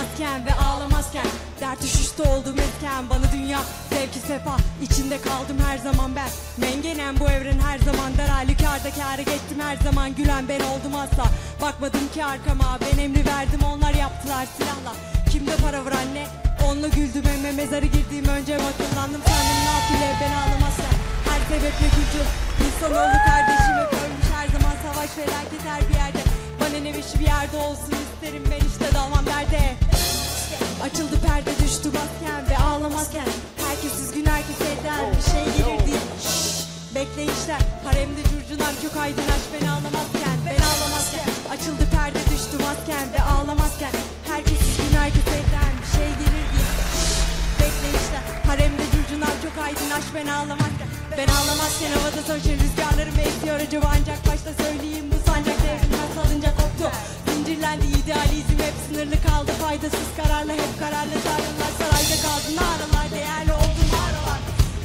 durmazken ve ağlamazken. Dert düşüşte olduğum etken. Bana dünya zevki sefa içinde kaldım her zaman ben. Mengenem bu evren her zaman dar halükarda kâra geçtim her zaman gülen ben oldum asla. Bakmadım ki arkama ben emri verdim. Onlar yaptılar silahla. Kimde para var anne? Onunla güldüm emme mezarı girdiğim önce akıllandım sandım yapayım? Ben ağlamazken. Her sebeple güldüm. İnsanoğlu kardeşimi ölmüş her zaman savaş felaket her bir yerde. Bana ne bir yerde olsun isterim. Ben işte derde Açıldı perde düştü masken ve ağlamazken Herkes üzgün herkes eder bir şey gelir diye Şşş, Bekleyişler haremde curcunam çok aydın aç ben ağlamazken Ben ağlamazken. Açıldı perde düştü masken ve ağlamazken Herkes üzgün herkes eder bir şey gelir diye Şşş, Bekleyişler haremde curcunam çok aydın aç ben ağlamazken Ben ağlamazken. Havada sonuçta rüzgarlarım esiyor acaba ancak başta söyleyeyim bu sancak devrimden salınca koptu. Zincirlendi kaldı faydasız kararla hep kararlı sarılar sarayda kaldı naralar değerli oldu mağaralar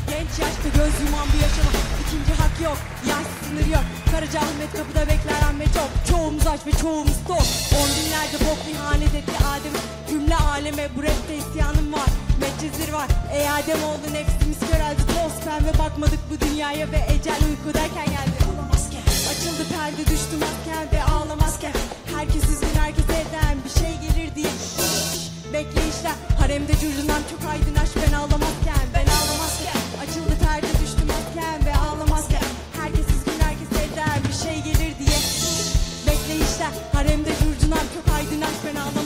Genç yaşta göz yuman bu yaşama ikinci hak yok yaş sınır yok. Karaca Ahmet kapıda bekler Ahmet çok Çoğumuz aç ve çoğumuz tok. On binlerce bok ihanet etti Adem. Cümle aleme bu rapte isyanım var. Medcezir var. Ey Adem oldu nefsimiz köreldi. Toz pembe bakmadık bu dünyaya ve ecel uykudayken Haremde curcunam çok aydın ben ağlamazken Ben ağlamazken. Açıldı perde düştü masken ve ağlamazken. Herkes üzgün herkes elden bir şey gelir diye. Bekleyişler haremde curcunam çok aydın ben ağlamazken